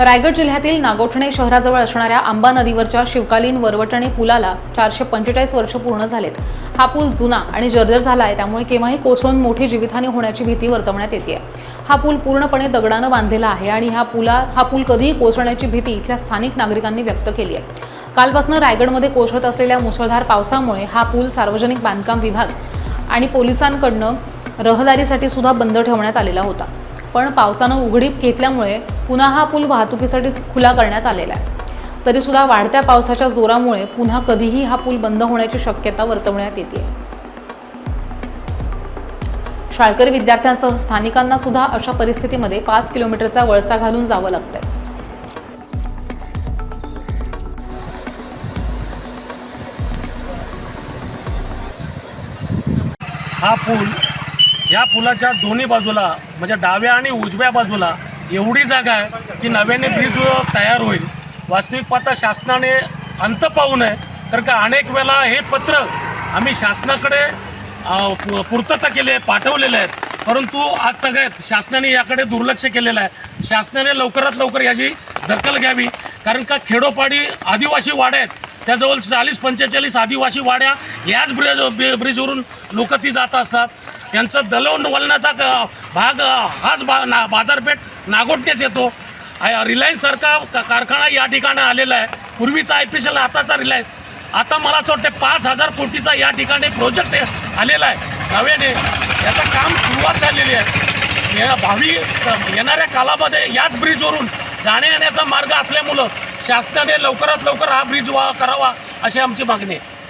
रायगड जिल्ह्यातील नागोठणे शहराजवळ असणाऱ्या आंबा नदीवरच्या शिवकालीन वरवटणे पुलाला चारशे पंचेचाळीस वर्ष पूर्ण झालेत. हा पूल जुना आणि जर्जर झाला आहे त्यामुळे केव्हाही कोसळून मोठी जीवितहानी होण्याची भीती वर्तवण्यात येते हा पूल पूर्णपणे दगडानं बांधलेला आहे आणि हा पुला हा पूल कधीही कोसळण्याची भीती इथल्या स्थानिक नागरिकांनी व्यक्त केली आहे. कालपासून रायगडमध्ये कोसळत असलेल्या मुसळधार पावसामुळे हा पूल सार्वजनिक बांधकाम विभाग आणि पोलिसांकडनं रहदारीसाठी सुद्धा बंद ठेवण्यात आलेला होता. पण पावसानं उघडीप घेतल्यामुळे पुन्हा हा पूल वाहतुकीसाठी खुला करण्यात आलेला आहे. तरी सुद्धा वाढत्या पावसाच्या जोरामुळे पुन्हा कधीही हा पूल बंद होण्याची शक्यता वर्तवण्यात येते. शाळकरी विद्यार्थ्यांसह स्थानिकांना सुद्धा अशा परिस्थितीमध्ये पाच किलोमीटरचा वळसा घालून जावं लागतंय. हा पूल या पुलाच्या दोन्ही बाजूला म्हणजे डाव्या आणि उजव्या बाजूला एवढी जागा आहे की नव्याने ब्रिज तयार होईल. वास्तविक पाहता शासनाने अंत पाहू नये तर का अनेक वेळा हे पत्र आम्ही शासनाकडे पूर्तता केली आहे पाठवलेले आहेत. परंतु आज तगायत शासनाने याकडे दुर्लक्ष केलेलं आहे. शासनाने लवकरात लवकर याची दखल घ्यावी. कारण का खेडोपाडी आदिवासी वाड्या आहेत. त्याजवळ चाळीस पंचेचाळीस आदिवासी वाड्या याच ब्रिज ब्रिजवरून लोक ती जात असतात. त्यांचं दलवण वलनाचा क- भाग हाच बा ना बाजारपेठ नागोटनेच येतो. रिलायन्ससारखा का- कारखाना या ठिकाणी आलेला आहे. पूर्वीचा आय पी एल आताचा रिलायन्स आता मला असं वाटतं पाच हजार कोटीचा या ठिकाणी प्रोजेक्ट आलेला आहे. नव्याने. याचं काम सुरुवात झालेली आहे. या भावी येणाऱ्या कालामध्ये याच ब्रिजवरून जाण्या येण्याचा मार्ग असल्यामुळं शासनाने लवकरात लवकर हा ब्रिज वा करावा अशी आमची मागणी आहे.